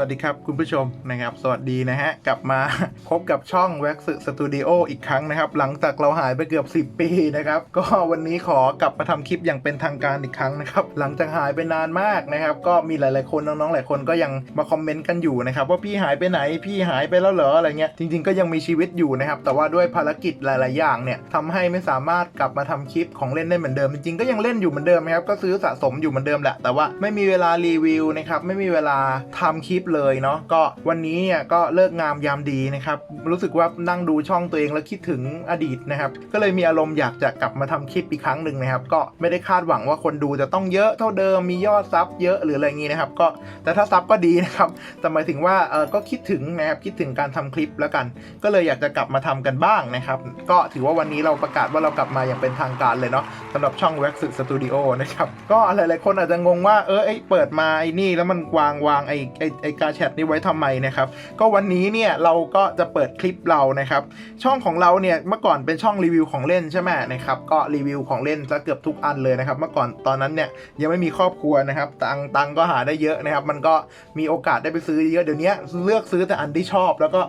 วัสดีครับคุณผู้ชมนะครับ สวัสดีนะฮะ กลับมาพบกับช่อง w a x สตูดิโออีกครั้งนะครับ หลังจากเราหายไปเกือบ 10 ปีนะครับ ก็วันนี้ขอกลับมาทำคลิปอย่างเป็นทางการอีกครั้งนะครับ หลังจากหายไปนานมากนะครับ ก็มีหลาย ๆ คนน้อง ๆ หลายคนก็ยังมาคอมเมนต์กันอยู่นะครับ ว่าพี่หายไปไหนพี่หายไปแล้วเหรออะไรเงี้ยจริง ๆ ก็ยังมีชีวิตอยู่นะครับ แต่ว่าด้วยภารกิจหลาย ๆ อย่างเนี่ยทำให้ไม่สามารถกลับมาทำคลิปของเล่นได้เหมือนเดิมจริง ๆ ก็ยังเล่นอยู่เหมือนเดิมนะครับก็ซื้อสะสมอยู่เหมือนเดิมแหละแต่ว่าไม่มีเวลารีวิวนะครับไม่มีเวลาทำคลิปเลยเนาะก็วันนี้เนี่ยก็เลิกงามยามดีนะครับ รู้สึกว่านั่งดูช่องตัวเองแล้วคิดถึงอดีตนะครับ ก็เลยมีอารมณ์อยากจะกลับมาทำคลิปอีกครั้งหนึ่งนะครับ ก็ไม่ได้คาดหวังว่าคนดูจะต้องเยอะเท่าเดิมมียอดซับเยอะหรืออะไรอย่างงี้นะครับ ก็แต่ถ้าซับก็ดีนะครับแต่หมายถึงว่าเออก็คิดถึงนะครับคิดถึงการทำคลิปแล้วกัน ก็เลยอยากจะกลับมาทำกันบ้างนะครับ ก็ถือว่าวันนี้เราประกาศว่าเรากลับมาอย่างเป็นทางการเลยเนาะสำหรับช่อง w a x สตูดิโอนะครับก็หลายๆคนอาจจะงงว่าเออไอเปิดมาไอนี่แล้วมันวางวางไอไอไอกาแชทนี้ไว้ทำไมนะครับ ก็วันนี้เนี่ยเราก็จะเปิดคลิปเรานะครับ ช่องของเราเนี่ยเมื่อก่อนเป็นช่องรีวิวของเล่นใช่ไหมนะครับ ก็รีวิวของเล่นซะเกือบทุกอันเลยนะครับ เมื่อก่อนตอนนั้นเนี่ยยังไม่มีครอบครัวนะครับ ตังตังก็หาได้เยอะนะครับ มันก็มีโอกาสได้ไปซื้อเยอะ เดี๋ยวนี้เลือกซื้อแต่อันที่ชอบ แล้วก็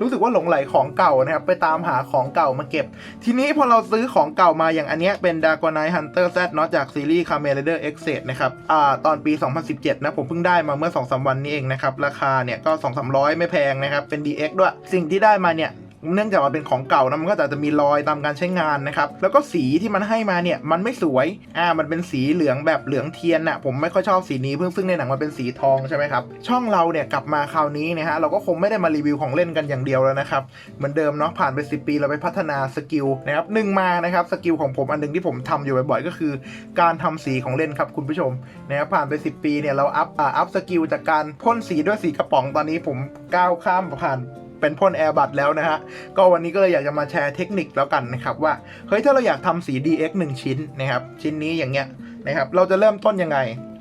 รู้สึกว่าหลงไหลของเก่านะครับ ไปตามหาของเก่ามาเก็บ ทีนี้พอเราซื้อของเก่ามาอย่างอันเนี้ยเป็น d a g o n i t e Hunter Z เนาะจากซีรีส์ Kamen Rider X e นะครับ อ่าตอนปี 2017 นะผมเพิ่งได้มาเมื่อ2-3วันนี้เองนะครับราคาเนี่ยก็ 2-300 ไม่แพงนะครับ เป็น DX ด้วย สิ่งที่ได้มาเนี่ย เนื่องจากมันเป็นของเก่านะมันก็อาจจะมีรอยตามการใช้งานนะครับแล้วก็สีที่มันให้มาเนี่ยมันไม่สวยอ่ามันเป็นสีเหลืองแบบเหลืองเทียนน่ะผมไม่ค่อยชอบสีนี้เพิ่งซึ่งในหนังมันเป็นสีทองใช่ไหมครับช่องเราเนี่ยกลับมาคราวนี้นะฮะเราก็คงไม่ได้มารีวิวของเล่นกันอย่างเดียวแล้วนะครับเหมือนเดิมเนาะผ่านไป 10 ปีเราไปพัฒนาสกิลนะครับหนึ่งมานะครับสกิลของผมอันหนึงที่ผมทำอยู่บ่อยๆก็คือ การทำสีของเล่นครับคุณผู้ชมนะครับผ่านไป 10 ปีเนี่ยเราอัพอ่าอัพสกิลจากการพ่นสีด้วยสีกระป๋องตอนนี้ผมก้าวข้ามผ่าน เป็นพ่นแอร์บัตแล้วนะฮะ ก็วันนี้ก็เลยอยากจะมาแชร์เทคนิคแล้วกันนะครับว่า เฮ้ยถ้าเราอยากทำสี DX 1 ชิ้นนะครับ ชิ้นนี้อย่างเงี้ยนะครับ เราจะเริ่มต้นยังไง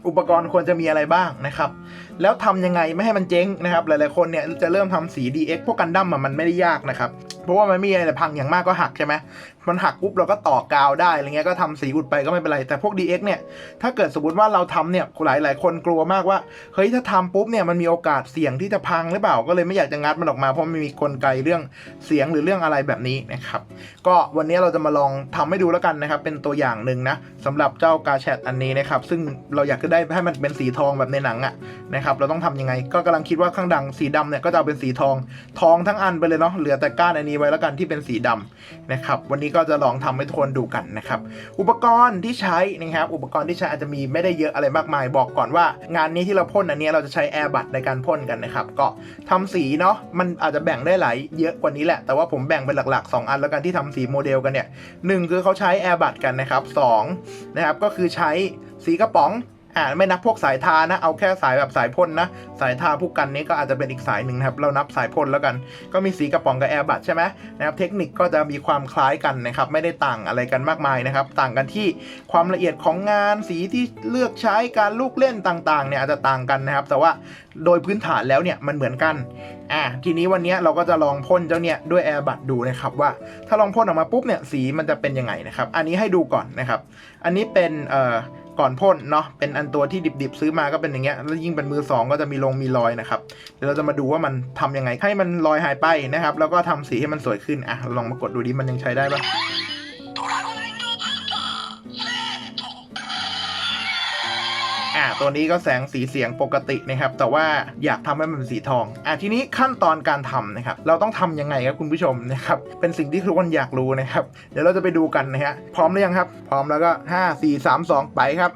อุปกรณ์ควรจะมีอะไรบ้างนะครับแล้วทำยังไงไม่ให้มันเจ๊งนะครับ หลายๆคนเนี่ยจะเริ่มทำสี DX พวกกันดั้มอะมันไม่ได้ยากนะครับ เพราะว่ามันมีอะไรพังอย่างมากก็หักใช่ไหมมันหักปุ๊บเราก็ต่อกาวได้อะไรเงี้ยก็ทำสีอุดไปก็ไม่เป็นไร แต่พวก DX เนี่ยถ้าเกิดสมมติว่าเราทำเนี่ยหลายหลายๆคนกลัวมากว่าเฮ้ยถ้าทำปุ๊บเนี่ยมันมีโอกาสเสี่ยงที่จะพังหรือเปล่าก็เลยไม่อยากจะงัดมันออกมาเพราะมันมีกลไกเรื่องเสียงหรือเรื่องอะไรแบบนี้นะครับก็วันนี้เราจะมาลองทำให้ดูแล้วกันนะครับเป็นตัวอย่างหนึ่งนะสำหรับเจ้ากาแชตอันนี้นะครับซึ่งเราอยากจะได้ให้มันเป็นสีทองแบบในหนังอะนะครับเราต้องทำยังไง ก็กำลังคิดว่าข้างดังสีดำเนี่ยก็จะเอาเป็นสีทอง ทองทั้งอันไปเลยเนาะเหลือแต่ก้านอันนี้ไว้แล้วกันที่เป็นสีดำนะครับวันนี้ก็จะลองทำให้ทุกคนดูกันนะครับอุปกรณ์ที่ใช้นะครับอุปกรณ์ที่ใช้อาจจะมีไม่ได้เยอะอะไรมากมาย บอกก่อนว่างานนี้ที่เราพ่นอันนี้เราจะใช้แอร์บัตในการพ่นกันนะครับก็ทำสีเนาะมันอาจจะแบ่งได้หลายเยอะกว่านี้แหละ แต่ว่าผมแบ่งเป็นหลัก ๆ 2 อันแล้วกันที่ทำสีโมเดลกันเนี่ยหนึ่งคือเขาใช้แอร์บัตกันนะครับสองนะครับก็คือใช้สีกระป๋อง อ่าไม่นับพวกสายทานะ เอาแค่สายแบบสายพ่นนะ สายทาผู้กันนี้ก็อาจจะเป็นอีกสายหนึ่งนะครับ เรานับสายพ่นแล้วกัน ก็มีสีกระป๋องกับแอร์บัตใช่ไหมนะครับเทคนิคก็จะมีความคล้ายกันนะครับ ไม่ได้ต่างอะไรกันมากมายนะครับ ต่างกันที่ความละเอียดของงานสีที่เลือกใช้การลูกเล่นต่างๆเนี่ยอาจจะต่างกันนะครับ แต่ว่าโดยพื้นฐานแล้วเนี่ยมันเหมือนกันอ่าทีนี้วันนี้เราก็จะลองพ่นเจ้าเนี่ยด้วยแอร์บัตดูนะครับว่าถ้าลองพ่นออกมาปุ๊บเนี่ยสีมันจะเป็นยังไงนะครับ อันนี้ให้ดูก่อนนะครับ อันนี้เป็นเอ่อ ก่อนพ่นเนาะเป็นอันตัวที่ดิบๆ ซื้อมาก็เป็นอย่างเงี้ยแล้วยิ่งเป็นมือสองก็จะมีลงมีรอยนะครับเดี๋ยวเราจะมาดูว่ามันทำยังไงให้มันรอยหายไปนะครับ แล้วก็ทำสีให้มันสวยขึ้นอะลองมากดดูดิมันยังใช้ได้ปะ อ่าตัวนี้ก็แสงสีเสียงปกตินะครับ แต่ว่าอยากทำให้มันเป็นสีทอง อะทีนี้ขั้นตอนการทำนะครับ เราต้องทำยังไงครับคุณผู้ชมนะครับ เป็นสิ่งที่ทุกคนอยากรู้นะครับ เดี๋ยวเราจะไปดูกันนะฮะ พร้อมหรือยังครับ พร้อมแล้วก็ 5 4 3 2 ไปครับ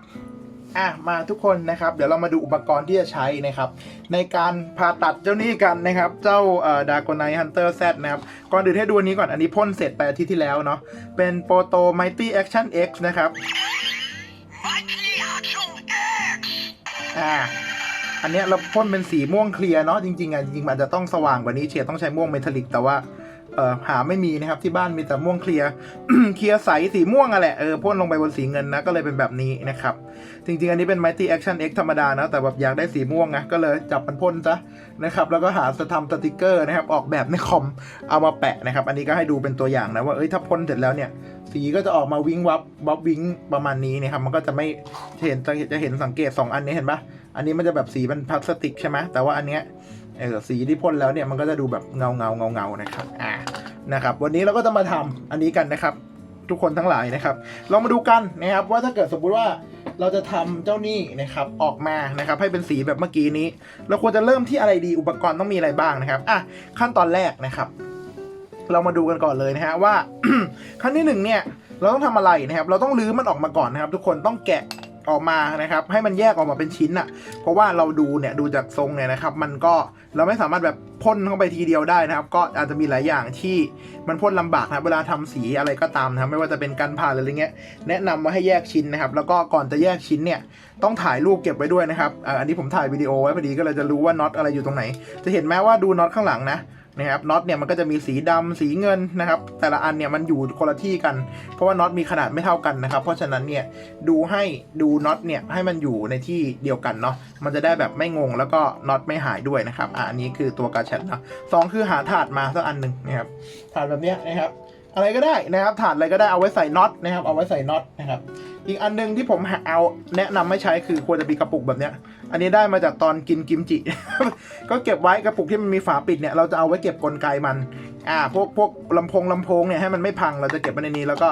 อะมาทุกคนนะครับ เดี๋ยวเรามาดูอุปกรณ์ที่จะใช้นะครับ ในการผ่าตัดเจ้านี้กันนะครับ เจ้าดากอนไนฮันเตอร์แซดนะครับ ก่อนอื่นให้ดูอันนี้ก่อนอันนี้พ่นเสร็จไปอาทิตย์ที่แล้วเนาะเป็นโปรโตไมตี้แอคชั่น X นะครับ อ่า อันเนี้ยเราพ่นเป็นสีม่วงเคลียร์เนาะจริงๆอะจริงๆมันอาจจะต้องสว่างกว่านี้เฉียดต้องใช้ม่วงเมทัลลิกแต่ว่า หาไม่มีนะครับที่บ้านมีแต่ม่วงเคลียร์เคลียร์ใสสีม่วงอะแหละเออพ่นลงไปบนสีเงินนะก็เลยเป็นแบบนี้นะครับ จริง ๆ อันนี้เป็น Mighty Action X ธรรมดานะ แต่แบบอยากได้สีม่วงไงก็เลยจับมันพ่นซะนะครับ แล้วก็หาสทำสติกเกอร์นะครับ ออกแบบในคอมเอามาแปะนะครับ อันนี้ก็ให้ดูเป็นตัวอย่างนะว่าเอ้ยถ้าพ่นเสร็จแล้วเนี่ยสีก็จะออกมาวิงวับวับวิงประมาณนี้นะครับ มันก็จะไม่เห็นจะจะเห็นสังเกต 2 อันนี้เห็นปะอันนี้มันจะแบบสีเป็นพลาสติกใช่ไหมแต่ว่าอันเนี้ย เออสีที่พ่นแล้วเนี่ยมันก็จะดูแบบเงาเงาเงาเงาๆนะครับอ่านะครับ วันนี้เราก็จะมาทำอันนี้กันนะครับ ทุกคนทั้งหลายนะครับ เรามาดูกันนะครับว่าถ้าเกิดสมมุติว่าเราจะทำเจ้านี่นะครับออกมานะครับให้เป็นสีแบบเมื่อกี้นี้ เราควรจะเริ่มที่อะไรดีอุปกรณ์ต้องมีอะไรบ้างนะครับอะขั้นตอนแรกนะครับ เรามาดูกันก่อนเลยนะฮะว่าขั้นที่หนึ่งเนี่ยเราต้องทำอะไรนะครับ เราต้องรื้อมันออกมาก่อนนะครับ ทุกคนต้องแกะ ออกมานะครับ ให้มันแยกออกมาเป็นชิ้นอะเพราะว่าเราดูเนี่ยดูจากทรงเนี่ยนะครับ มันก็เราไม่สามารถแบบพ่นเข้าไปทีเดียวได้นะครับ ก็อาจจะมีหลายอย่างที่มันพ่นลำบากนะเวลาทำสีอะไรก็ตามนะครับไม่ว่าจะเป็นการผ่าหรืออะไรเงี้ยแนะนำว่าให้แยกชิ้นนะครับ แล้วก็ก่อนจะแยกชิ้นเนี่ยต้องถ่ายรูปเก็บไว้ด้วยนะครับอันนี้ผมถ่ายวิดีโอไว้พอดีก็เลยจะรู้ว่าน็อตอะไรอยู่ตรงไหน จะเห็นไหมว่าดูน็อตข้างหลังนะ นะครับน็อตเนี่ยมันก็จะมีสีดำสีเงินนะครับ แต่ละอันเนี่ยมันอยู่คนละที่กัน เพราะว่าน็อตมีขนาดไม่เท่ากันนะครับ เพราะฉะนั้นเนี่ยดูให้ดูน็อตเนี่ยให้มันอยู่ในที่เดียวกันเนาะมันจะได้แบบไม่งงแล้วก็น็อตไม่หายด้วยนะครับอ่าอันนี้คือตัวกาแชทนะสองคือหาถาดมาสักอันหนึ่งนะครับถาดแบบเนี้ยนะครับ อะไรก็ได้นะครับถาดอะไรก็ได้เอาไว้ใส่น็อตนะครับ เอาไว้ใส่น็อตนะครับ อีกอันหนึงที่ผมเอาแนะนำไม่ใช้คือควรจะมีกระปุกแบบเนี้ย อันนี้ได้มาจากตอนกินกิมจิ ก็เก็บไว้กระปุกที่มันมีฝาปิดเนี่ยเราจะเอาไว้เก็บกลไกมัน อ่า พวกพวกลำโพงลำโพงเนี่ยให้มันไม่พังเราจะเก็บไว้ในนี้แล้วก็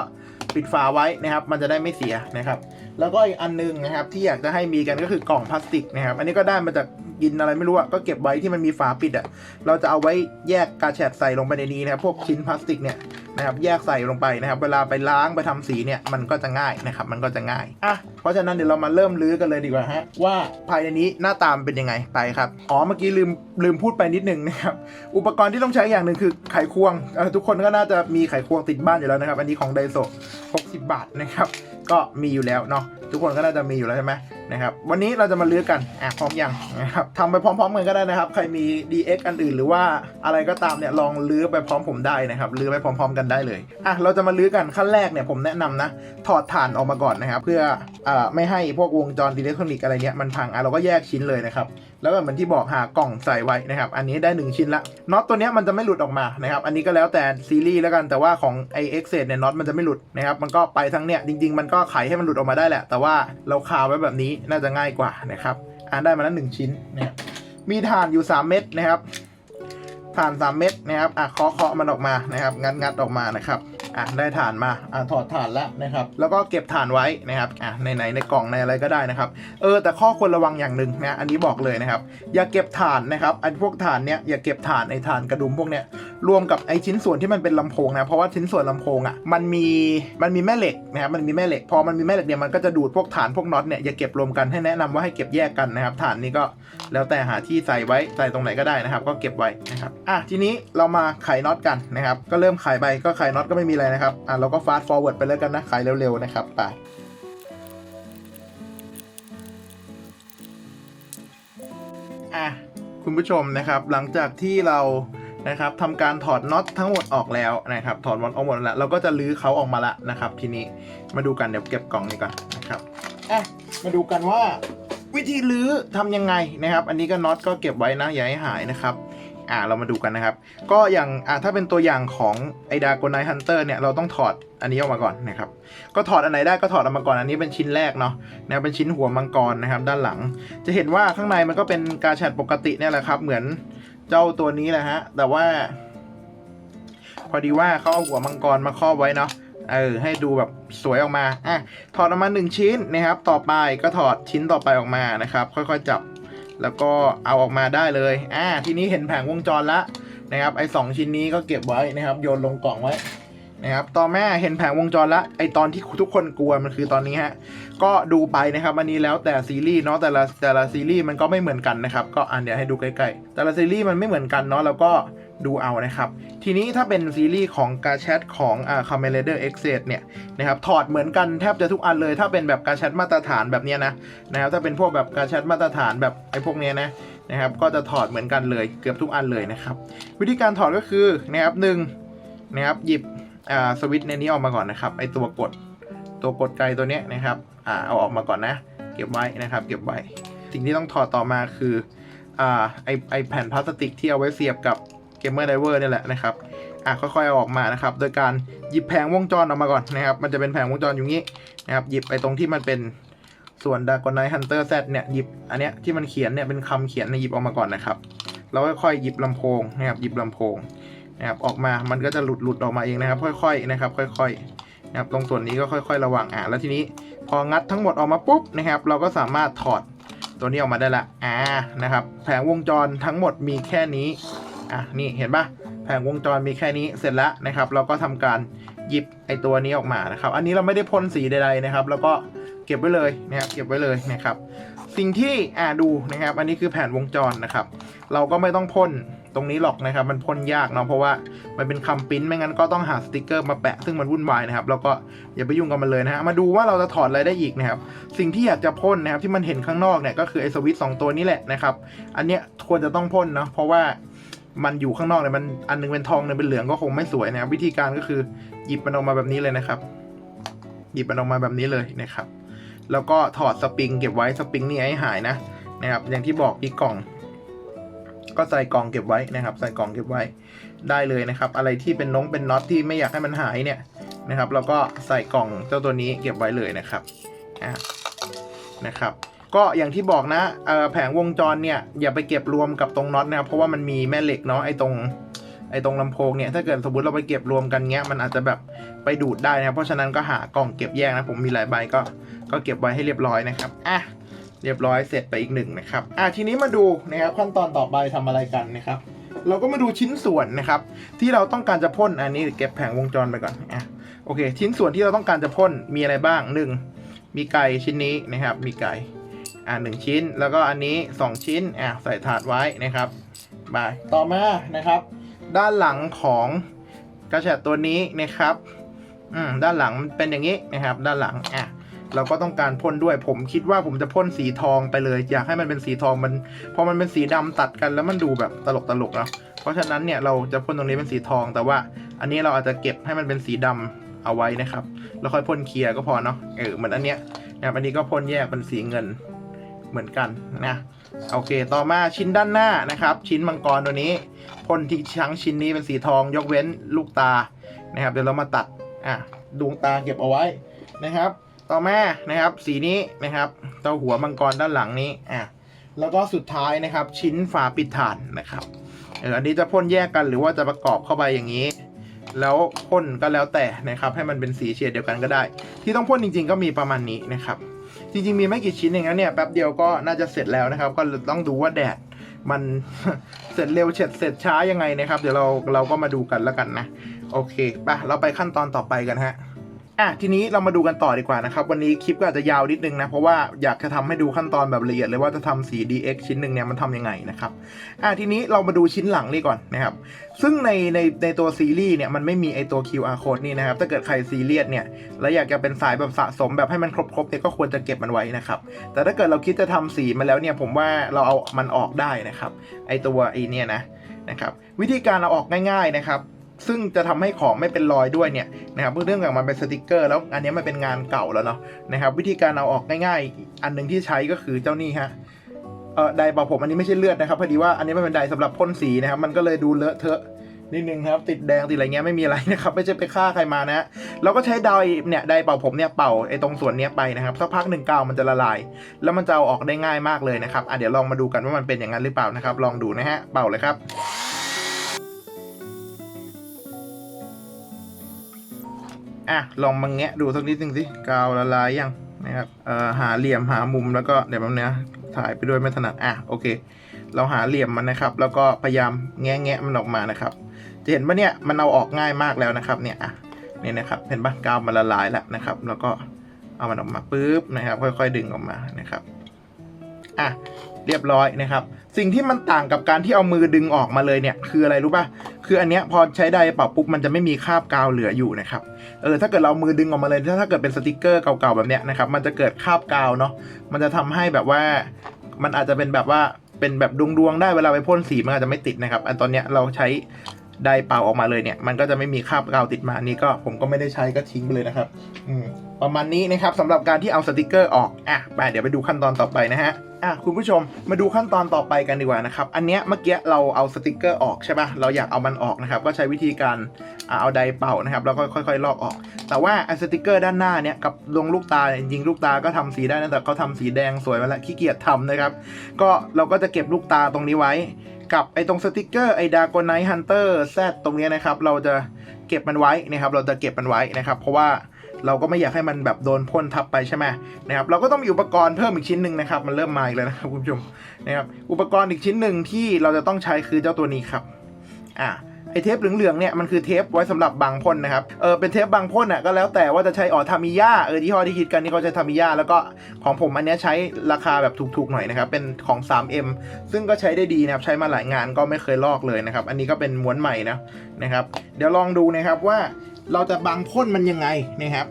ปิดฝาไว้นะครับ มันจะได้ไม่เสียนะครับ แล้วก็อีกอันหนึงนะครับที่อยากจะให้มีกันก็คือกล่องพลาสติกนะครับ อันนี้ก็ได้มาจากกินอะไรไม่รู้อะก็เก็บไว้ที่มันมีฝาปิดอะเราจะเอาไว้แยกกาแชดใส่ลงไปในนี้นะครับพวกชิ้นพลาสติกเนี่ยนะครับแยกใส่ลงไปนะครับ เวลาไปล้างไปทำสีเนี่ยมันก็จะง่ายนะครับ มันก็จะง่ายอะเพราะฉะนั้นเดี๋ยวเรามาเริ่มลื้อกันเลยดีกว่าฮะว่าภายในนี้หน้าตามนเป็นยังไงไปครับอ๋อเมื่อกี้ลืมลืมพูดไปนิดนึงนะครับอุปกรณ์ที่ต้องใช้อย่างหนึ่งคือไขควงเอ่อทุกคนก็น่าจะมีไขควงติดบ้านอยู่แล้วนะครับ อันนี้ของไดโซ60 บาทนะครับ ก็มีอยู่แล้วเนาะทุกคนก็น่าจะมีอยู่แล้วใช่ไหม นะครับวันนี้เราจะมาเลือกกันอะพร้อมยังนะครับทำไปพร้อมๆกันก็ได้นะครับ ใครมี DX อันอื่น หรือว่าอะไรก็ตามเนี่ยลองเลื้อไปพร้อมผมได้นะครับเลื้อไปพร้อม ๆ กันได้เลยอะเราจะมาเลือกกันขั้นแรกเนี่ยผมแนะนำนะถอดฐานออกมาก่อนนะครับ เพื่ออ่าไม่ให้พวกวงจรอิเล็กทรอนิกส์อะไรเนี้ยมันพังอะเราก็แยกชิ้นเลยนะครับแล้วก็เหมือนที่บอกหากล่องใส่ไว้นะครับอันนี้ได้ 1 ชิ้นละน็อตตัวเนี้ยมันจะไม่หลุดออกมานะครับอันนี้ก็แล้วแต่ซีรีส์แล้วกันแต่ว่าของไอเอ็กเซเนี่ยน็อตมันจะไม่หลุดนะครับมันก็ไปทั้งเนี้ยจริง ๆ มันก็ไขให้มันหลุดออกมาได้แหละ แต่ว่าเราคาไว้แบบนี้น่าจะง่ายกว่านะครับอ่านได้มาแล้วหนึ่งชิ้นเนี่ยมีถ่านอยู่ 3 เม็ดนะครับถ่าน 3 เม็ดนะครับอะเคาะเคาะมันออกมานะครับ งัดงัดออกมานะครับ อะได้ถ่านมาอะถอดถ่านแล้วนะครับ แล้วก็เก็บถ่านไว้นะครับอะในไหนในกล่องในอะไรก็ได้นะครับ เออแต่ข้อควรระวังอย่างหนึ่งนะอันนี้บอกเลยนะครับ อย่าเก็บถ่านนะครับอันพวกถ่านเนี้ยอย่าเก็บถ่านไอ้ถ่านกระดุมพวกเนี้ยรวมกับไอ้ชิ้นส่วนที่มันเป็นลำโพงนะเพราะว่าชิ้นส่วนลำโพงอะมันมีมันมีแม่เหล็กนะครับมันมีแม่เหล็ก พอมันมีแม่เหล็กเนี่ยมันก็จะดูดพวกฐานพวกน็อตเนี่ยอย่าเก็บรวมกันให้แนะนำว่าให้เก็บแยกกันนะครับฐานนี้ก็แล้วแต่หาที่ใส่ไว้ใส่ตรงไหนก็ได้นะครับ ก็เก็บไว้นะครับอะทีนี้เรามาไขน็อตกันนะครับ ก็เริ่มไขไปก็ไขน็อตก็ไม่มีอะไรนะครับ อะเราก็ฟาสต์ฟอร์เวิร์ดไปเลยกันนะไขเร็วๆนะครับ ไป อะ คุณผู้ชมนะครับ หลังจากที่เรานะครับทำการถอดน็อตทั้งหมดออกแล้วนะครับ ถอดน็อตออกหมดแล้ว เราก็จะลื้อเขาออกมาละนะครับ ทีนี้ มาดูกัน เดี๋ยวเก็บกล่องนี้ก่อนนะครับอะมาดูกันว่าวิธีลื้อทำยังไงนะครับ อันนี้ก็น็อตก็เก็บไว้นะอย่าให้หายนะครับ อ่าเรามาดูกันนะครับ ก็อย่างอ่าถ้าเป็นตัวอย่างของไอดาโกไนฮันเตอร์เนี่ยเราต้องถอดอันนี้ออกมาก่อนนะครับ ก็ถอดอันไหนได้ก็ถอดออกมาก่อนอันนี้เป็นชิ้นแรกเนาะนะเป็นชิ้นหัวมังกรนะครับ ด้านหลัง จะเห็นว่าข้างในมันก็เป็นกาแชดปกติเนี่ยแหละครับ เหมือนเจ้าตัวนี้แหละฮะ แต่ว่า พอดีว่าเขาเอาหัวมังกรมาครอบไว้เนาะเออให้ดูแบบสวยออกมาอะถอดออกมาหนึ่งชิ้นนะครับ ต่อไปก็ถอดชิ้นต่อไปออกมานะครับ ค่อยๆจับ แล้วก็เอาออกมาได้เลย อ่า ทีนี้เห็นแผงวงจรละนะครับ ไอ้สองชิ้นนี้ก็เก็บไว้นะครับ โยนลงกล่องไว้นะครับ ต่อแม่เห็นแผงวงจรละ ไอตอนที่ทุกคนกลัวมันคือตอนนี้ฮะ ก็ดูไปนะครับอันนี้แล้วแต่ซีรีส์เนาะ แต่ละแต่ละซีรีส์มันก็ไม่เหมือนกันนะครับ ก็อันเดี๋ยวให้ดูใกล้ๆ แต่ละซีรีส์มันไม่เหมือนกันเนาะ แล้วก็ ดูเอานะครับ ทีนี้ถ้าเป็นซีรีส์ของกาแชทของอ่าคาเมเลเดอร์เอ็กเซเนี่ยนะครับถอดเหมือนกันแทบจะทุกอันเลย ถ้าเป็นแบบกาแชทมาตรฐานแบบนี้นะนะครับถ้าเป็นพวกแบบกาแชทมาตรฐานแบบไอ้พวกเนี้ยนะนะครับก็จะถอดเหมือนกันเลยเกือบทุกอันเลยนะครับ วิธีการถอดก็คือนะครับหนึ่งนะครับหยิบอ่าสวิตช์ในนี้ออกมาก่อนนะครับไอตัวกดตัวกดไกตัวเนี้ยนะครับอ่าเอาออกมาก่อนนะ เก็บไว้นะครับ เก็บไว้สิ่งที่ต้องถอดต่อมาคืออ่าไอไอแผ่นพลาสติกที่เอาไว้เสียบกับ เกมเมอร์ไดเวอร์นี่แหละนะครับอะค่อยๆเอาออกมานะครับ โดยการหยิบแผงวงจรออกมาก่อนนะครับ มันจะเป็นแผงวงจรอยู่งี้นะครับ หยิบไปตรงที่มันเป็นส่วน d a g o n i t e Hunter Z เนี่ยหยิบอันเนี้ยที่มันเขียนเนี่ยเป็นคำเขียนเนี่ยหยิบออกมาก่อนนะครับแล้วค่อยๆหยิบลำโพงนะครับหยิบลำโพงนะครับออกมามันก็จะหลุดหลุดออกมาเองนะครับ ค่อยๆนะครับ ค่อยๆนะครับตรงส่วนนี้ก็ค่อยๆ ระวังอะแล้วทีนี้พองัดทั้งหมดออกมาปุ๊บนะครับ เราก็สามารถถอดตัวนี้ออกมาได้ละอ่านะครับ แผงวงจรทั้งหมดมีแค่นี้ อะนี่เห็นปะแผงวงจรมีแค่นี้เสร็จแล้วนะครับ เราก็ทำการหยิบไอตัวนี้ออกมานะครับ อันนี้เราไม่ได้พ่นสีใดๆนะครับ แล้วก็เก็บไว้เลยนะครับเก็บไว้เลยนะครับ สิ่งที่อ่าดูนะครับ อันนี้คือแผนวงจรนะครับ เราก็ไม่ต้องพ่นตรงนี้หรอกนะครับ มันพ่นยากเนาะเพราะว่ามันเป็นคำปิ้นไม่งั้นก็ต้องหาสติกเกอร์มาแปะซึ่งมันวุ่นวายนะครับ แล้วก็อย่าไปยุ่งกับมันเลยนะฮะมาดูว่าเราจะถอดอะไรได้อีกนะครับ สิ่งที่อยากจะพ่นนะครับที่มันเห็นข้างนอกเนี่ยก็คือไอสวิตช์สองตัวนี้แหละนะครับ อันเนี้ยควรจะต้องพ่นเนาะเพราะว่า มันอยู่ข้างนอกเนี่ยมันอันหนึงเป็นทองหนึงเป็นเหลืองก็คงไม่สวยนะครับวิธีการก็คือหยิบมันออกมาแบบนี้เลยนะครับ หยิบมันออกมาแบบนี้เลยนะครับ แล้วก็ถอดสปริงเก็บไว้สปริงนี่ให้หายนะนะครับ อย่างที่บอกอีกกล่อง ก็ใส่กล่องเก็บไว้นะครับ ใส่กล่องเก็บไว้ได้เลยนะครับ อะไรที่เป็นน้องเป็นน็อตที่ไม่อยากให้มันหายเนี่ยนะครับ เราก็ใส่กล่องเจ้าตัวนี้เก็บไว้เลยนะครับอะนะครับ ก็อย่างที่บอกนะแผงวงจรเนี่ยอย่าไปเก็บรวมกับตรงน็อตนะครับเพราะว่ามันมีแม่เหล็กเนาะไอ้ตรงไอ้ตรงลำโพงเนี่ยถ้าเกิดสมมติเราไปเก็บรวมกันเงี้ยมันอาจจะแบบไปดูดได้นะครับเพราะฉะนั้นก็หากล่องเก็บแยกนะผมมีหลายใบก็ก็เก็บไว้ให้เรียบร้อยนะครับอะเรียบร้อยเสร็จไปอีกหนึ่งนะครับอะทีนี้มาดูนะครับขั้นตอนต่อไปทำอะไรกันนะครับเราก็มาดูชิ้นส่วนนะครับ ที่เราต้องการจะพ่นอันนี้เก็บแผงวงจรไปก่อนอะโอเค ชิ้นส่วนที่เราต้องการจะพ่นมีอะไรบ้างหนึ่งมีไก่ชิ้นนี้นะครับ มีไก่ อ่าหนึ่งชิ้น แล้วก็อันนี้ 2 ชิ้นอ่าใส่ถาดไว้นะครับบาต่อมานะครับ ด้านหลังของกระแฉดตัวนี้นะครับอืมด้านหลังมันเป็นอย่างนี้นะครับ ด้านหลังอะเราก็ต้องการพ่นด้วยผมคิดว่าผมจะพ่นสีทองไปเลย อยากให้มันเป็นสีทองมันพอมันเป็นสีดำตัดกันแล้วมันดูแบบตลกตลกเนาะเพราะฉะนั้นเนี่ยเราจะพ่นตรงนี้เป็นสีทอง แต่ว่า อันนี้เราอาจจะเก็บให้มันเป็นสีดำเอาไว้นะครับ แล้วค่อยพ่นเคลียร์ก็พอเนาะเออเหมือนอันเนี้ยนะครับอันนี้ก็พ่นแยกเป็นสีเงิน เหมือนกันนะโอเค ต่อมาชิ้นด้านหน้านะครับ ชิ้นมังกรตัวนี้พ่นที่ชั้งชิ้นนี้เป็นสีทองยกเว้นลูกตานะครับ เดี๋ยวเรามาตัดอะดวงตาเก็บเอาไว้นะครับ ต่อมานะครับ สีนี้นะครับเต้าหัวมังกรด้านหลังนี้อะแล้วก็สุดท้ายนะครับ ชิ้นฝาปิดฐานนะครับเอออันนี้จะพ่นแยกกันหรือว่าจะประกอบเข้าไปอย่างนี้ แล้วพ่นก็แล้วแต่นะครับ ให้มันเป็นสีเฉดเดียวกันก็ได้ ที่ต้องพ่นจริง ๆ ก็มีประมาณนี้นะครับ จริงๆมีไม่กี่ชิ้นเองนะเนี่ยแป๊บเดียวก็น่าจะเสร็จแล้วนะครับ ก็ต้องดูว่าแดดมันเสร็จเร็วเฉดเสร็จช้ายังไงนะครับ เดี๋ยวเราเราก็มาดูกันแล้วกันนะ โอเคไปเราไปขั้นตอนต่อไปกันฮะ อะทีนี้เรามาดูกันต่อดีกว่านะครับ วันนี้คลิปก็อาจจะยาวนิดนึงนะ เพราะว่าอยากจะทำให้ดูขั้นตอนแบบละเอียดเลยว่าจะทำสี DX ชิ้นหนึ่งเนี่ยมันทำยังไงนะครับอะทีนี้เรามาดูชิ้นหลังนี่ก่อนนะครับ ซึ่งในในในตัวซีรีส์เนี่ยมันไม่มีไอตัว QR code นี่นะครับ ถ้าเกิดใครซีเรียสเนี่ยแล้วอยากจะเป็นสายแบบสะสมแบบให้มันครบๆเนี่ยก็ควรจะเก็บมันไว้นะครับ แต่ถ้าเกิดเราคิดจะทำสีมาแล้วเนี่ยผมว่าเราเอามันออกได้นะครับ ไอตัวไอเนี่ยนะนะครับ วิธีการเอาออกง่าย ๆนะครับ ซึ่งจะทำให้ของไม่เป็นรอยด้วยเนี่ยนะครับเรื่องจากมันเป็นสติกเกอร์ แล้วอันนี้มันเป็นงานเก่าแล้วเนาะนะครับ วิธีการเอาออกง่ายๆ อันหนึ่งที่ใช้ก็คือเจ้านี่ฮะเออไดเป่าผมอันนี้ไม่ใช่เลือดนะครับพอดีว่าอันนี้มันเป็นไดร์สำหรับพ่นสีนะครับ มันก็เลยดูเลอะเทอะนิดนึงครับ ติดแดงติดอะไรเงี้ยไม่มีอะไรนะครับ ไม่ใช่ไปฆ่าใครมานะเราก็ใช้ไดร์เนี่ยไดเป่าผมเนี่ยเป่าไอ้ตรงส่วนเนี้ยไปนะครับสักพักหนึ่งกาวมันจะละลาย แล้วมันจะเอาออกได้ง่ายมากเลยนะครับอะเดี๋ยวลองมาดูกันว่ามันเป็นอย่างนั้นหรือเปล่านะครับ ลองดูนะฮะเป่าเลยครับ อะลองมาแงะดูสักนิดนึงสิกาวละลายยังนะครับเอ่อหาเหลี่ยมหามุมแล้วก็เดี๋ยวแป๊บนึงนะถ่ายไปด้วยไม่ถนัดอะโอเค เราหาเหลี่ยมมันนะครับ แล้วก็พยายามแงะแงะมันออกมานะครับ จะเห็นว่าเนี่ยมันเอาออกง่ายมากแล้วนะครับเนี่ยอะเนี่ยนะครับเห็นปะกาวมันละลายแล้วนะครับ แล้วก็เอามันออกมาปุ๊บนะครับ ค่อย ๆ ดึงออกมานะครับอะ เรียบร้อยนะครับ สิ่งที่มันต่างกับการที่เอามือดึงออกมาเลยเนี่ย คืออะไรรู้ป่ะ คืออันเนี้ยพอใช้ไดร์เป่าปุ๊บมันจะไม่มีคราบกาวเหลืออยู่นะครับ เออถ้าเกิดเรามือดึงออกมาเลย ถ้าถ้าเกิดเป็นสติกเกอร์เก่าๆแบบเนี้ยนะครับมันจะเกิดคราบกาวเนาะมันจะทำให้แบบว่า มันอาจจะเป็นแบบว่าเป็นแบบดวงๆได้เวลาไปพ่นสีมันอาจจะไม่ติดนะครับ อันตอนเนี้ยเราใช้ไดร์เป่าออกมาเลยเนี่ยมันก็จะไม่มีคราบกาวติดมาอันนี้ก็ผมก็ไม่ได้ใช้ก็ทิ้งไปเลยนะครับ อืมประมาณนี้นะครับสำหรับการที่เอาสติกเกอร์ออกอะไปเดี๋ยวไปดูขั้นตอนต่อไปนะฮะ อะคุณผู้ชมมาดูขั้นตอนต่อไปกันดีกว่านะครับ อันเนี้ยเมื่อกี้เราเอาสติกเกอร์ออกใช่ปะเราอยากเอามันออกนะครับ ก็ใช้วิธีการเอาไดเป่านะครับแล้วก็ค่อยๆลอกออก แต่ว่าไอ้สติกเกอร์ด้านหน้าเนี่ยกับลงลูกตายจริงลูกตาก็ทำสีได้นะแต่เขาทำสีแดงสวยมาแล้วขี้เกียจทำนะครับ ก็เราก็จะเก็บลูกตาตรงนี้ไว้ กับไอ้ตรงสติกเกอร์ไอ้ดากอนไนฮันเตอร์แซตตรงเนี้ยนะครับ เราจะเก็บมันไว้นะครับ เราจะเก็บมันไว้นะครับ เพราะว่า เราก็ไม่อยากให้มันแบบโดนพ่นทับไปใช่ไหมนะครับเราก็ต้องมีอุปกรณ์เพิ่มอีกชิ้นหนึ่งนะครับ มันเริ่มมาอีกแล้วนะครับคุณผู้ชมนะครับอุปกรณ์อีกชิ้นหนึ่งที่เราจะต้องใช้คือเจ้าตัวนี้ครับอ่าไอเทปเหลืองๆเนี่ยมันคือเทปไว้สำหรับบังพ่นนะครับ เออเป็นเทปบังพ่นอะก็แล้วแต่ว่าจะใช้ออทามิยาเออที่ห้อที่คิดกันนี่เขาใช้ทามิยาแล้วก็ของผมอันนี้ใช้ราคาแบบถูกๆหน่อยนะครับ เป็นของ 3M ซึ่งก็ใช้ได้ดีนะครับ ใช้มาหลายงานก็ไม่เคยลอกเลยนะครับ อันนี้ก็เป็นม้วนใหม่นะนะครับ เดี๋ยวลองดูนะครับว่า เราจะบังพ่นมันยังไงนะครับ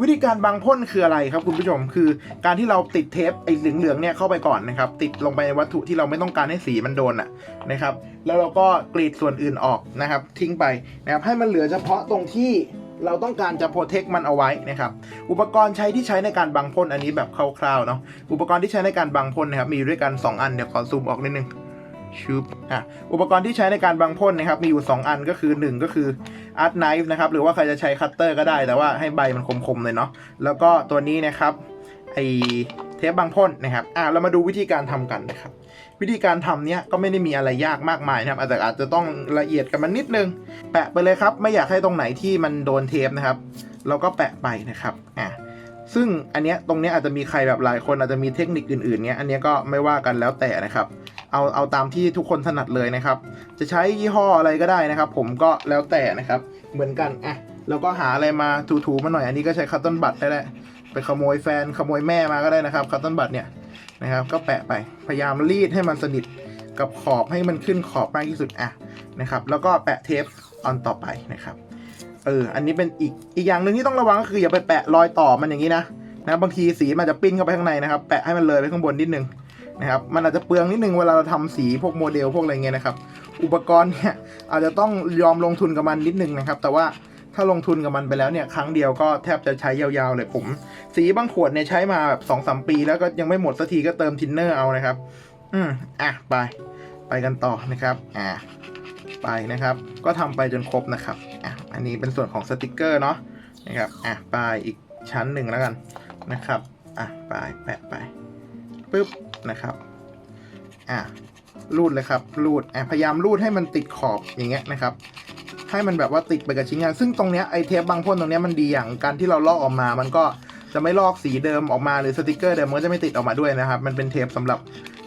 วิธีการบังพ่นคืออะไรครับคุณผู้ชม คือการที่เราติดเทปไอ้เหลืองๆเนี่ยเข้าไปก่อนนะครับ ติดลงไปในวัตถุที่เราไม่ต้องการให้สีมันโดนอะนะครับ แล้วเราก็กรีดส่วนอื่นออกนะครับ ทิ้งไปนะครับให้มันเหลือเฉพาะตรงที่เราต้องการจะโปรเทคมันเอาไว้นะครับ อุปกรณ์ใช้ที่ใช้ในการบังพ่นอันนี้แบบคร่าวๆเนาะ อุปกรณ์ที่ใช้ในการบังพ่นนะครับมีอยู่ด้วยกัน 2 อันเดี๋ยวขอซูมออกนิดนึง ชุบอะอุปกรณ์ที่ใช้ในการบังพ่นนะครับ มีอยู่ 2 อันก็คือ 1 ก็คืออาร์ตไนฟ์นะครับ หรือว่าใครจะใช้คัตเตอร์ก็ได้ แต่ว่าให้ใบมันคมๆเลยเนาะแล้วก็ตัวนี้นะครับไอเทปบังพ่นนะครับ อะเรามาดูวิธีการทำกันนะครับ วิธีการทำเนี้ยก็ไม่ได้มีอะไรยากมากมายนะครับ แต่อาจจะต้องละเอียดกันมันนิดนึง แปะไปเลยครับ ไม่อยากให้ตรงไหนที่มันโดนเทปนะครับ เราก็แปะไปนะครับ อะซึ่งอันเนี้ยตรงเนี้ยอาจจะมีใครแบบหลายคนอาจจะมีเทคนิคอื่นๆเนี้ย อันเนี้ยก็ไม่ว่ากันแล้วแต่นะครับ เอาเอาตามที่ทุกคนถนัดเลยนะครับ จะใช้ยี่ห้ออะไรก็ได้นะครับ ผมก็แล้วแต่นะครับ เหมือนกันอะเราก็หาอะไรมาถูๆมาหน่อยอันนี้ก็ใช้คัตติ้ลบัตได้แหละไปขโมยแฟนขโมยแม่มาก็ได้นะครับคัตติ้ลบัตเนี่ยนะครับก็แปะไปพยายามรีดให้มันสนิทกับขอบให้มันขึ้นขอบมากที่สุดอะนะครับแล้วก็แปะเทปออนต่อไปนะครับเอออันนี้เป็นอีกอีกอย่างหนึ่งที่ต้องระวังก็คืออย่าไปแปะรอยต่อมันอย่างนี้นะนะบางทีสีมันจะปิ้นเข้าไปข้างในนะครับ แปะให้มันเลยไปข้างบนนิดนึง นะครับมันอาจจะเปลืองนิดนึงเวลาเราทำสีพวกโมเดลพวกอะไรเงี้ยนะครับ อุปกรณ์เนี่ยอาจจะต้องยอมลงทุนกับมันนิดนึงนะครับ แต่ว่าถ้าลงทุนกับมันไปแล้วเนี่ยครั้งเดียวก็แทบจะใช้ยาวๆเลยผม สีบางขวดเนี่ยใช้มาแบบสองสามปี แล้วก็ยังไม่หมดสักทีก็เติมทินเนอร์เอานะครับ อืมอะไป ไปกันต่อนะครับอะไปนะครับ ก็ทำไปจนครบนะครับอะอันนี้เป็นส่วนของสติกเกอร์เนาะนะครับอะไปอีกชั้นหนึ่งแล้วกันนะครับอะไปแปะไปปึ๊บ นะครับอะรูดเลยครับรูดอะพยายามรูดให้มันติดขอบอย่างเงี้ยนะครับให้มันแบบว่าติดไปกับชิ้นงาน ซึ่งตรงเนี้ยไอเทปบางพ่นตรงเนี้ยมันดีอย่างการที่เราลอกออกมา มันก็จะไม่ลอกสีเดิมออกมาหรือสติกเกอร์เดิมมันก็จะไม่ติดออกมาด้วยนะครับ มันเป็นเทปสำหรับ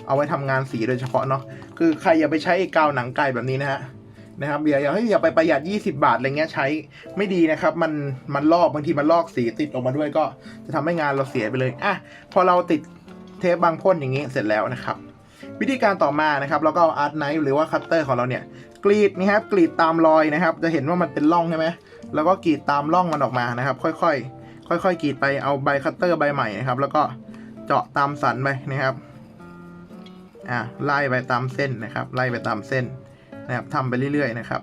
เอาไว้ทำงานสีโดยเฉพาะเนาะคือใครอย่าไปใช้กาวหนังไก่แบบนี้นะฮะนะครับอย่าอย่าให้อย่าไปประหยัด 20 บาทอะไรเงี้ยใช้ไม่ดีนะครับ มันมันลอกบางทีมันลอกสีติดออกมาด้วยก็จะทำให้งานเราเสียไปเลยอะพอเราติด ปบางพ่นอย่างนี้เสร็จแล้วนะครับ วิธีการต่อมานะครับเราก็เอาอาร์ตไนฟ์หรือว่าคัตเตอร์ของเราเนี่ยกรีดนะครับกรีดตามรอยนะครับ จะเห็นว่ามันเป็นร่องใช่ไหมแล้วก็กรีดตามร่องมันออกมานะครับ ค่อยๆ ค่อยๆกรีดไปเอาใบคัตเตอร์ใบใหม่นะครับ แล้วก็เจาะตามสันไปนะครับอ่าไล่ไปตามเส้นนะครับ ไล่ไปตามเส้นนะครับทำไปเรื่อยๆนะครับ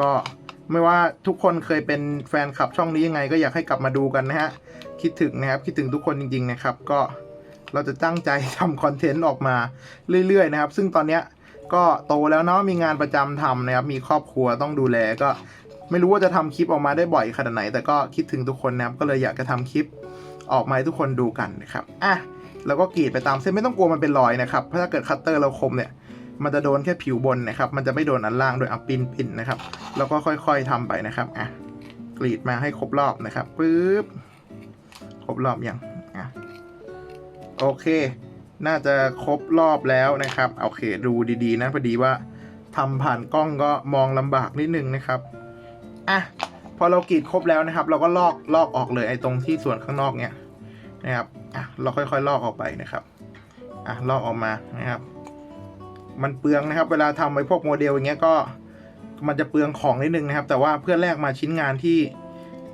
ก็ไม่ว่าทุกคนเคยเป็นแฟนคลับช่องนี้ยังไง ก็อยากให้กลับมาดูกันนะฮะ คิดถึงนะครับ คิดถึงทุกคนจริง ๆ นะครับ ก็เราจะตั้งใจทำคอนเทนต์ออกมาเรื่อย ๆ นะครับ ซึ่งตอนเนี้ยก็โตแล้วเนาะมีงานประจำทำนะครับ มีครอบครัวต้องดูแลก็ไม่รู้ว่าจะทำคลิปออกมาได้บ่อยขนาดไหน แต่ก็คิดถึงทุกคนนะครับ ก็เลยอยากจะทำคลิปออกมาให้ทุกคนดูกันนะครับอะแล้วก็กรีดไปตามเส้นไม่ต้องกลัวมันเป็นรอยนะครับเพราะถ้าเกิดคัตเตอร์เราคมเนี่ยมันจะโดนแค่ผิวบนนะครับ มันจะไม่โดนอันล่างโดยเอาปินปินนะครับ แล้วก็ค่อยๆทำไปนะครับ อะ กรีดมาให้ครบรอบนะครับ ปึ๊บ ครบรอบยังอะโอเค น่าจะครบรอบแล้วนะครับโอเค ดูดีๆนะพอดีว่าทำผ่านกล้องก็มองลำบากนิดนึงนะครับอะพอเรากรีดครบแล้วนะครับ เราก็ลอกลอกออกเลยไอ้ตรงที่ส่วนข้างนอกเนี่ยนะครับอะเราค่อยๆลอกออกไปนะครับอะลอกออกมานะครับ มันเปลืองนะครับ เวลาทำไอ้พวกโมเดลอย่างเงี้ยก็มันจะเปลืองของนิดนึงนะครับ แต่ว่าเพื่อแลกมาชิ้นงานที่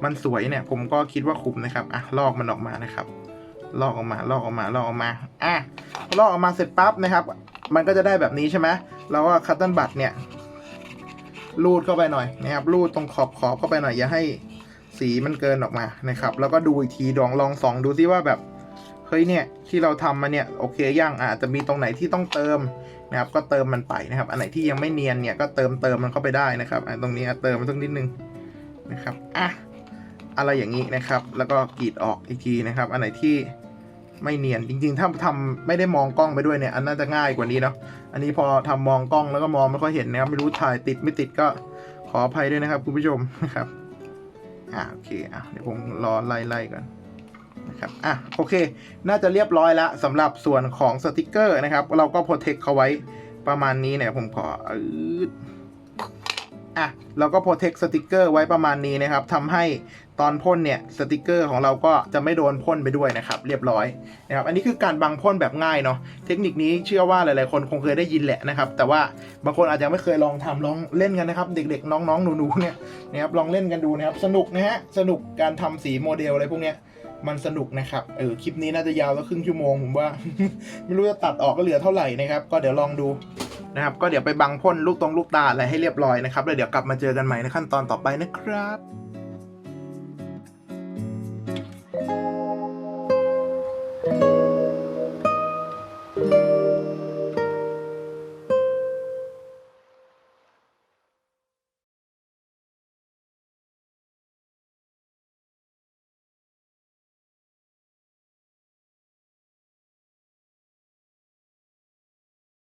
มันสวยเนี่ยผมก็คิดว่าคุ้มนะครับอะลอกมันออกมานะครับ ลอกออกมาลอกออกมาลอกออกมาอะลอกออกมาเสร็จปั๊บนะครับ มันก็จะได้แบบนี้ใช่ไหมเราก็คัตเติ้ลบัตเนี่ยรูดเข้าไปหน่อยนะครับรูดตรงขอบขอบเข้าไปหน่อยอย่าให้สีมันเกินออกมานะครับ แล้วก็ดูอีกทีลองลองสองดูซิว่าแบบเฮ้ยเนี่ยที่เราทำมาเนี่ยโอเคยังอาจจะมีตรงไหนที่ต้องเติมนะครับ ก็เติมมันไปนะครับ อันไหนที่ยังไม่เนียนเนี่ยก็เติมเติมมันเข้าไปได้นะครับอะตรงนี้เติมมันสักนิดนึงนะครับอะ อะไรอย่างนี้นะครับ แล้วก็กรีดออกอีกทีนะครับ อันไหนที่ไม่เนียนจริง ๆ ถ้าทำไม่ได้มองกล้องไปด้วยเนี่ย อันน่าจะง่ายกว่านี้เนาะอันนี้พอทำมองกล้องแล้วก็มองไม่ค่อยเห็นนะครับไม่รู้ถ่ายติดไม่ติดก็ขออภัยด้วยนะครับคุณผู้ชมนะครับอ่าโอเคอะเดี๋ยวผมรอไล่ไล่ก่อนนะครับอะโอเค น่าจะเรียบร้อยแล้วสำหรับส่วนของสติกเกอร์นะครับ เราก็โปรเทคเขาไว้ประมาณนี้เนี่ยผมขออืดอะเราก็โปรเทคสติกเกอร์ไว้ประมาณนี้นะครับทำให้ ตอนพ่นเนี่ยสติกเกอร์ของเราก็จะไม่โดนพ่นไปด้วยนะครับ เรียบร้อยนะครับอันนี้คือการบังพ่นแบบง่ายเนาะเทคนิคนี้เชื่อว่าหลายๆคนคงเคยได้ยินแหละนะครับ แต่ว่าบางคนอาจจะไม่เคยลองทำลองเล่นกันนะครับ เด็กๆ น้องๆหนูๆเนี่ยนะครับลองเล่นกันดูนะครับ สนุกนะฮะสนุกการทำสีโมเดลอะไรพวกเนี้ยมันสนุกนะครับ เออ คลิปนี้น่าจะยาวสักครึ่งชั่วโมงผมว่า ไม่รู้จะตัดออกก็เหลือเท่าไหร่นะครับ ก็เดี๋ยวลองดูนะครับ ก็เดี๋ยวไปบังพ่นลูกตรงลูกตาอะไรให้เรียบร้อยนะครับ แล้วเดี๋ยวกลับมาเจอกันใหม่ในขั้นตอนต่อไปนะครับ